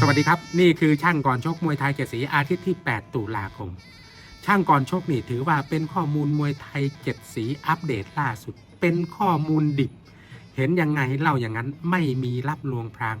สวัสดีครับ นี่คือช่างก่อนชกมวยไทยเจ็ดสีอาทิตย์ที่ 8 ตุลาคม ช่างก่อนชกนี่ถือว่าเป็นข้อมูลมวยไทยเจ็ดสีอัปเดตล่าสุด เป็นข้อมูลดิบ เห็นยังไงเล่าอย่างนั้นไม่มีรับลวงพราง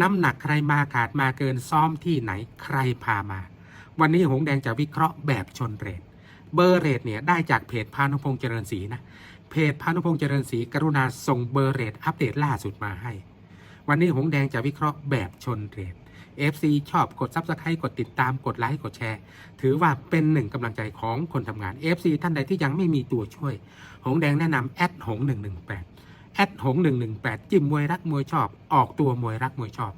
น้ำหนักใครมาขาดมาเกินซ้อมที่ไหนใครพามา วันนี้หงแดงจะวิเคราะห์แบบชนเรทเบอร์เรทเนี่ยได้จากเพจพานุพงษ์เจริญศรีนะเพจพานุพงษ์เจริญศรีกรุณาส่งเบอร์เรทอัปเดตล่าสุดมาให้ วันนี้หงแดงจะวิเคราะห์แบบชนเรท FC ชอบกดซับสไครต์กดติดตามกดไลค์กดแชร์ ถือว่าเป็นหนึ่งกำลังใจของคนทำงาน FC ท่านใดที่ยังไม่มีตัวช่วย หงแดงแนะนำแอดหง118แอดหง118 จิ้มมวยรักมวยชอบ ออกตัวมวยรักมวยชอบ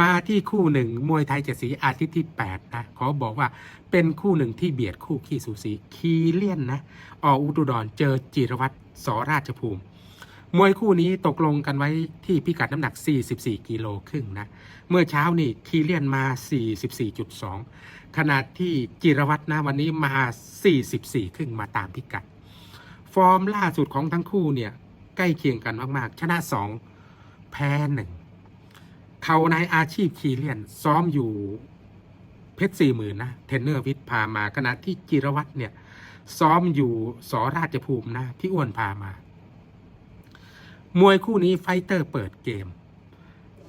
มาที่คู่หนึ่งมวยไทยเจ็ดสีอาทิตย์ที่ 8 นะ ขอบอกว่าเป็นคู่หนึ่งที่เบียดคู่ขี้สูสี คีเลียนนะ ออุตุดรเจอจิรวัตรสราชภูมิ มวยคู่นี้ตกลงกันไว้ที่พิกัดน้ำหนัก 44 กิโลครึ่งนะ เมื่อเช้านี่คีเลียนมา 44.2 ขนาดที่จิรวัตรนะวันนี้มา 44 ครึ่งมาตามพิกัด ฟอร์มล่าสุดของทั้งคู่เนี่ยใกล้เคียงกันมาก ๆ ชนะ 2 แพ้หนึ่งเขาในอาชีพคีเลียนซ้อมอยู่เพชรสี่หมื่นนะ เทนเนอร์วิทย์พามาขณะที่จิรวัตรเนี่ย ซ้อมอยู่สอราชภูมินะ พี่อ้วนพามา มวยคู่นี้ไฟเตอร์เปิดเกม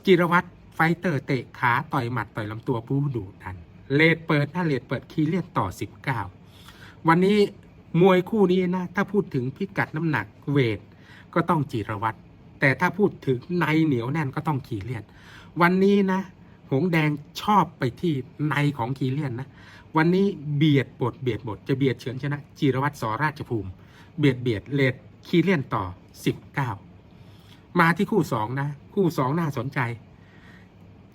จิรวัตรไฟเตอร์เตะขาต่อยหมัดต่อยลำตัวผู้ดูดัน เลดเปิดหน้าเลดเปิดคีเลียนต่อ 19 วันนี้มวยคู่นี้นะ ถ้าพูดถึงพิกัดน้ำหนักเวท ก็ต้องจิรวัตรแต่ถ้าพูดถึงในเหนียวแน่นก็ต้องคีเลียน วันนี้นะ หงแดงชอบไปที่ในของคีเลียนนะ วันนี้เบียดบทเบียดบทจะเบียดเฉือนชนะ จิรวัตรสอราชภูมิ เบียดเบียดเลดคีเลียนต่อ 19 มาที่คู่สองนะ คู่สองน่าสนใจ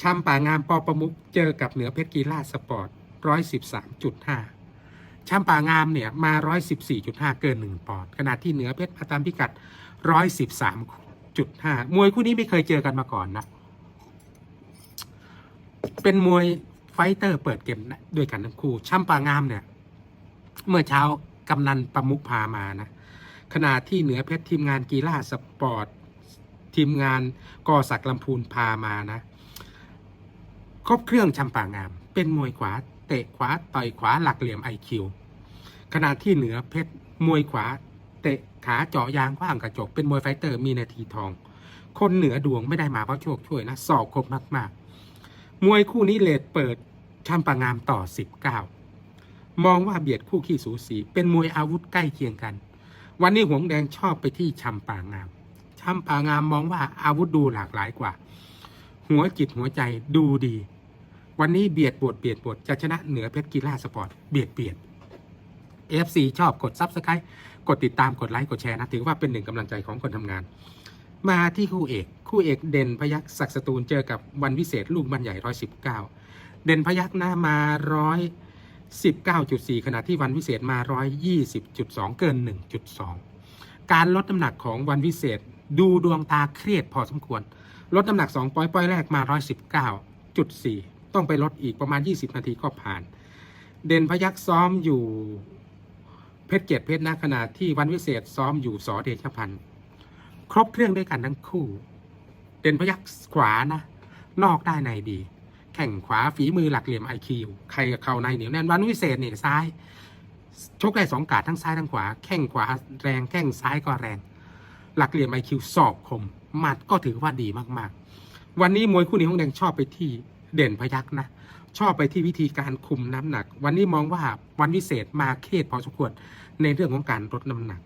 ชำป่างามปอประมุกเจอกับเหนือเพชรกีฬาสปอร์ตร้อยสิบสามจุดห้าชำป่างามเนี่ยมาร้อยสิบสี่จุดห้าเกินหนึ่งปอนด์ขณะที่เหนือเพชรมาตามพิกัดร้อยสิบสามจุดห้ามวยคู่นี้ไม่เคยเจอกันมาก่อนนะ เป็นมวยไฟเตอร์เปิดเกมนะด้วยกันทั้งคู่ช่ำป่างามเนี่ย เมื่อเช้ากำนันประมุกพามานะขณะที่เหนือเพชรทีมงานกีฬาสปอร์ต ทีมงานกอศักลำพูนพามานะครบเครื่องชำป่างาม เป็นมวยขวา เตะขวาต่อยขวาหลักเหลี่ยมไอคิวขณะที่เหนือเพชรมวยขวา เตะขาเจาะยางกว้างกระจก เป็นมวยไฟเตอร์มีนาทีทอง คนเหนือดวงไม่ได้มาเพราะโชคช่วยนะสอบครบมากๆ มวยคู่นี้เลดเปิดชำปางามต่อ 19 มองว่าเบียดคู่ขี้สูสี เป็นมวยอาวุธใกล้เคียงกัน วันนี้หงแดงชอบไปที่ชำปางาม ชำปางามมองว่าอาวุธดูหลากหลายกว่า หัวจิตหัวใจดูดี วันนี้เบียดบทเบียดบทจะชนะเหนือเพชรกีฬาสปอร์ตเบียดเบียด FC ชอบกดซับสไครต์กดติดตามกดไลค์กดแชร์นะ ถือว่าเป็นหนึ่งกำลังใจของคนทำงาน มาที่คู่เอก คู่เอกเด่นพยักศักสตูลเจอกับวันวิเศษลูกบันใหญ่ร้อยสิบเก้าเด่นพยักหน้ามาร้อยสิบเก้าจุดสี่ขณะที่วันวิเศษมาร้อยยี่สิบจุดสองเกินหนึ่งจุดสองการลดน้ำหนักของวันวิเศษ ดูดวงตาเครียดพอสมควร ลดน้ำหนัก 2 ปอยปอยแรกมา 119.4 ต้องไปลดอีกประมาณ 20 นาทีก็ผ่าน เด่นพยักซ้อมอยู่เพชรเกียรติเพชรนาขนาดที่วันวิเศษซ้อมอยู่สอเดชพันธ์ครบเครื่องด้วยกันทั้งคู่ เด่นพยักขวานะ นอกได้ในดี แข่งขวาฝีมือหลักเหลี่ยมไอคิวใครกับเขาในเหนียวแน่นวันวิเศษเนี่ยซ้ายชกได้สองกาดทั้งซ้ายทั้งขวา แข้งขวาแรงแข้งซ้ายก็แรง หลักเหลี่ยมไอคิวสอบคมหมัดก็ถือว่าดีมากๆ วันนี้มวยคู่นี้ของแดงชอบไปที่เด่นพยักนะ ชอบไปที่วิธีการคุมน้ำหนัก วันนี้มองว่าวันวิเศษมาเคศพอสมควรในเรื่องของการลดน้ำหนัก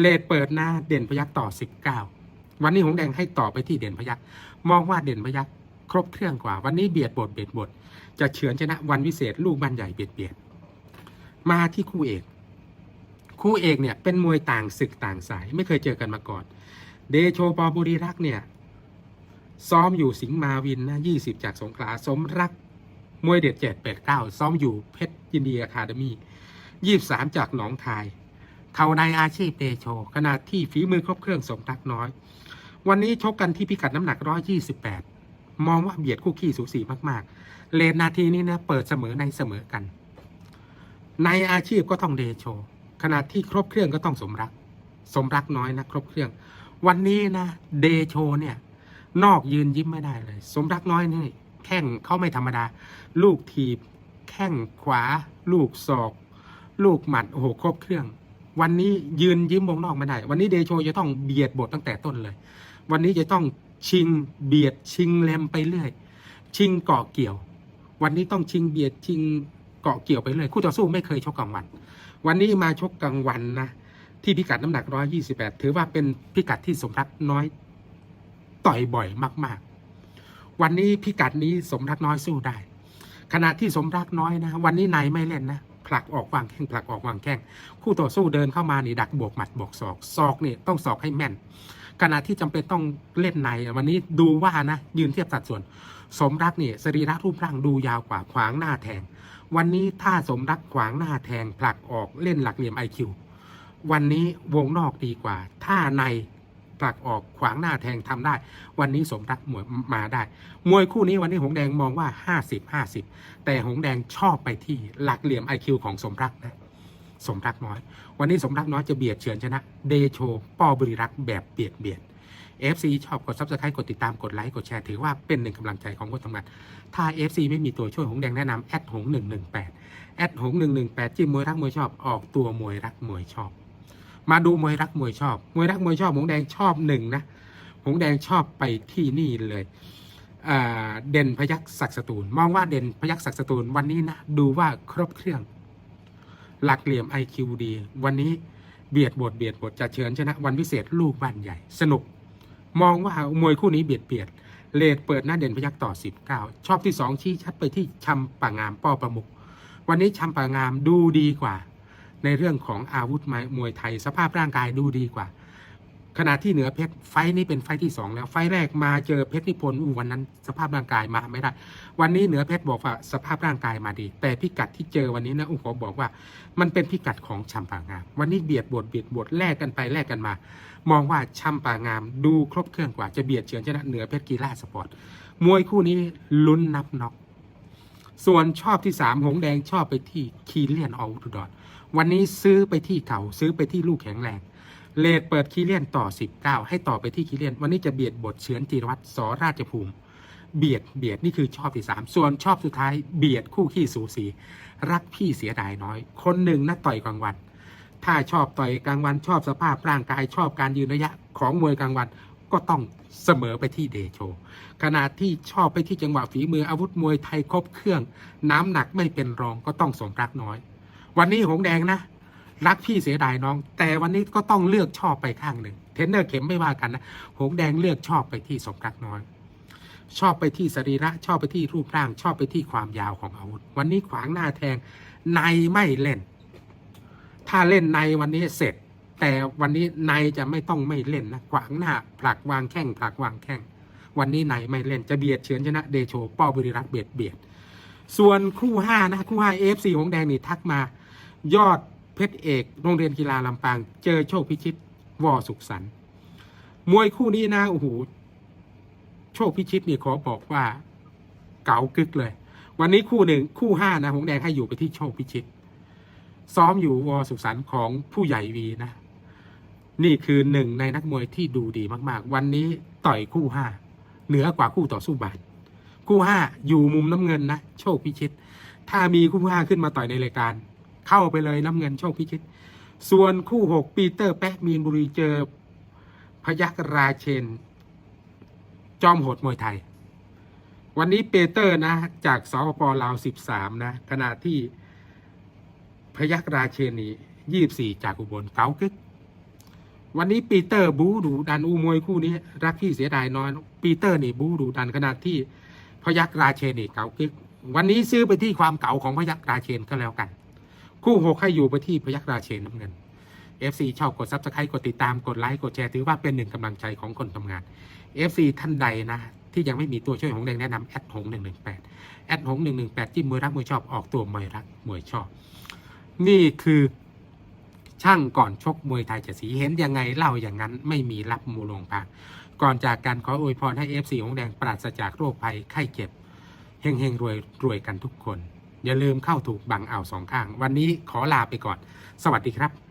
เลดเปิดหน้าเด่นพยักต่อ 19 วันนี้ของแดงให้ต่อไปที่เด่นพยักมองว่าเด่นพยักครบเครื่องกว่า วันนี้เบียดบทเบียดบท จะเฉือนชนะวันวิเศษลูกบันใหญ่เบียดเบียดมาที่คู่เอก คู่เอกเนี่ยเป็นมวยต่างศึกต่างสายไม่เคยเจอกันมาก่อน เดโชปอบุรีรักเนี่ยซ้อมอยู่สิงห์มาวินนะยี่สิบจากสงขลาสมรักมวยเด็ดเจ็ดแปดเก้าซ้อมอยู่เพชรยินดีอะคาเดมี่ยี่สามจากหนองคาย เขาในอาชีพเดโชขณะที่ฝีมือครบเครื่องสมรักน้อย วันนี้ชกกันที่พิกัดน้ำหนักร้อยยี่สิบแปดมองว่าเบียดคู่ขี้สูสีมากๆ เลนนาทีนี้นะเปิดเสมอในเสมอกัน ในอาชีพก็ต้องเดโช ขณะที่ครบเครื่องก็ต้องสมรัก สมรักน้อยนะครบเครื่อง วันนี้นะเดโชเนี่ย นอกยืนยิ้มไม่ได้เลย สมรักน้อยนี่แข้งเขาไม่ธรรมดา ลูกทีบ แข้งขวา ลูกศอก ลูกหมัดโอ้โหครบเครื่อง วันนี้ยืนยิ้มวงนอกไม่ได้ วันนี้เดโชจะต้องเบียดบทตั้งแต่ต้นเลย วันนี้จะต้องชิงเบียดชิงแลมไปเรื่อย ชิงเกาะเกี่ยว วันนี้ต้องชิงเบียดชิงเกาะเกี่ยวไปเรื่อยคู่ต่อสู้ไม่เคยชกกลางวัน วันนี้มาชกกลางวันนะที่พิกัดน้ำหนัก 128 ถือว่าเป็นพิกัดที่สมรักน้อย ต่อยบ่อยมาก ๆ วันนี้พิกัดนี้สมรักน้อยสู้ได้ ขณะที่สมรักน้อยนะ วันนี้นายไม่เล่นนะผลักออกวางแข้งผลักออกวางแข้งคู่ต่อสู้เดินเข้ามานี่ดักบวกหมัดบวกศอกศอกนี่ต้องศอกให้แม่นขณะที่จำเป็นต้องเล่นในวันนี้ดูว่านะยืนเทียบสัดส่วน สมรักเนี่ยสรีระรูปร่างดูยาวกว่าขวางหน้าแทง วันนี้ถ้าสมรักขวางหน้าแทงผลักออกเล่นหลักเหลี่ยมไอคิววันนี้วงนอกดีกว่า ถ้าในผลักออกขวางหน้าแทงทำได้ วันนี้สมรักมวยมาได้ มวยคู่นี้วันนี้หงแดงมองว่า 50 50 แต่หงแดงชอบไปที่หลักเหลี่ยมไอคิวของสมรักนะสมรักน้อย วันนี้สมรักน้อยจะเบียดเฉือนชนะ เดโชป้อบริรักแบบเบียดเบียด FC ชอบกด Subscribe กดติดตามกดไลค์กดแชร์ถือว่าเป็นหนึ่งกำลังใจของคนทำงาน ถ้า FC ไม่มีตัวช่วยหงแดงแนะนำแอดหง118แอดหง118จิ้มมวยรักมวยชอบออกตัวมวยรักมวยชอบ มาดูมวยรักมวยชอบ มวยรักมวยชอบหงแดงชอบหนึ่งนะหงแดงชอบไปที่นี่เลยเด่นพยักศักดิ์สตูล มองว่าเด่นพยักศักดิ์สตูลวันนี้นะดูว่าครบเครื่อง หลักเหลี่ยม IQ ดี วันนี้เบียดบทเบียดบทจะเชิญชนะวันพิเศษลูกบ้านใหญ่ สนุก มองว่ามวยคู่นี้เบียดเบียดเลดเปิดหน้าเด่นพยักต่อ 19 ชอบที่ 2 ชี้ชัดไปที่ชำป่างามป้อประมุก วันนี้ชำป่างามดูดีกว่า ในเรื่องของอาวุธมวยไทย สภาพร่างกายดูดีกว่า ขณะที่เหนือเพชรไฟนี้เป็นไฟที่สองแล้ว ไฟแรกมาเจอเพชรนิพนธ์อู้วันนั้น สภาพร่างกายมาไม่ได้ วันนี้เหนือเพชรบอกว่าสภาพร่างกายมาดี แต่พิกัดที่เจอวันนี้นะอุ้งขอบอกว่า มันเป็นพิกัดของชัมป่างาม วันนี้เบียดบทเบียดบทแลกกันไปแลกกันมา มองว่าชัมป่างาม ดูครบเครื่องกว่าจะเบียดเฉือนชนะเหนือเพชรกีฬาสปอร์ตมวยคู่นี้ลุ้นนับน็อกส่วนชอบที่สามหงแดงชอบไปที่คีเลียนออวุดรวันนี้ซื้อไปที่เขาซื้อไปที่ลูกแข็งแรง เลดเปิดคีเลียนต่อ 19 ให้ต่อไปที่คีเลียน วันนี้จะเบียดบทเฉือนจีรวัตรสอราชภูมิ เบียดเบียดนี่คือชอบที่สามส่วนชอบสุดท้ายเบียดคู่ขี้สูสี รักพี่เสียดายน้อย คนหนึ่งนะต่อยกลางวัน ถ้าชอบต่อยกลางวันชอบสภาพร่างกายชอบการยืนระยะของมวยกลางวันก็ต้องเสมอไปที่เดโช ขณะที่ชอบไปที่จังหวะฝีมืออาวุธมวยไทยครบเครื่อง น้ำหนักไม่เป็นรองก็ต้องสมรักน้อย วันนี้หงแดงนะ รักพี่เสียดายน้อง แต่วันนี้ก็ต้องเลือกชอบไปข้างหนึ่งเทนเนอร์เข็มไม่ว่ากันนะหงแดงเลือกชอบไปที่สมรักน้อย ชอบไปที่สรีระ ชอบไปที่รูปร่าง ชอบไปที่ความยาวของอาวุธ วันนี้ขวางหน้าแทงในไม่เล่น ถ้าเล่นในวันนี้เสร็จ แต่วันนี้ในจะไม่ต้องไม่เล่นนะขวางหน้าผลักวางแข้งผลักวางแข้งวันนี้ในไม่เล่นจะเบียดเฉือนชนะเดโชป้อบุรีรัตเบียดเบียด ส่วนคู่ห้านะคู่ห้าเอฟซีหงแดงนี่ทักมา ยอด เพชรเอกโรงเรียนกีฬาลำปาง เจอโชคพิชิตวอสุขสันต์มวยคู่นี้นะโอ้โหโชคพิชิตนี่ขอบอกว่าเก๋ากึกเลย วันนี้คู่หนึ่งคู่ห้านะหงแดงให้อยู่ไปที่โชคพิชิต ซ้อมอยู่วอสุขสันต์ของผู้ใหญ่วีนะ นี่คือหนึ่งในนักมวยที่ดูดีมาก ๆ วันนี้ต่อยคู่ห้าเหนือกว่าคู่ต่อสู้บาทคู่ห้าอยู่มุมน้ำเงินนะโชคพิชิต ถ้ามีคู่ห้าขึ้นมาต่อยในรายการ เข้าไปเลยน้ำเงินโชคพิชิต ส่วนคู่หกปีเตอร์แป๊ะมีนบุรีเจอ พยักราเชน จอมโหดมวยไทย วันนี้เปเตอร์นะ จากสปปลาวสิบสามนะ ขณะที่พยักราเชนนี่ยี่บสี่จากอุบลเก๋ากึกวันนี้ปีเตอร์บูดูดันอูมวยคู่นี้ รักพี่เสียดายน้อยปีเตอร์นี่บูดูดันขณะที่พยักราเชนนี่เก๋ากึกวันนี้ซื้อไปที่ความเก๋าของพยักราเชนก็แล้วกัน คู่หกให้อยู่ไปที่พยักราเชนน้ำเงิน FC ชอบกดซับสไครต์กดติดตามกดไลค์กดแชร์ถือว่าเป็นหนึ่งกำลังใจของคนทำงาน FC ท่านใดนะ ที่ยังไม่มีตัวช่วยของแดงแนะนำแอดหงหนึ่งหนึ่งแปดแอดหงหนึ่งหนึ่งแปดจิ้มมวยรักมวยชอบออกตัวมวยรักมวยชอบ นี่คือช่างก่อนชกมวยไทยจะสีเห็นยังไงเล่าอย่างนั้นไม่มีรับมูลงพางก่อนจากการขออวยพรให้ FC ของแดงปราศจากโรคภัยไข้เจ็บเฮงเฮงรวยรวยกันทุกคน อย่าลืมเข้าถูกบังเอาสองข้าง วันนี้ขอลาไปก่อน สวัสดีครับ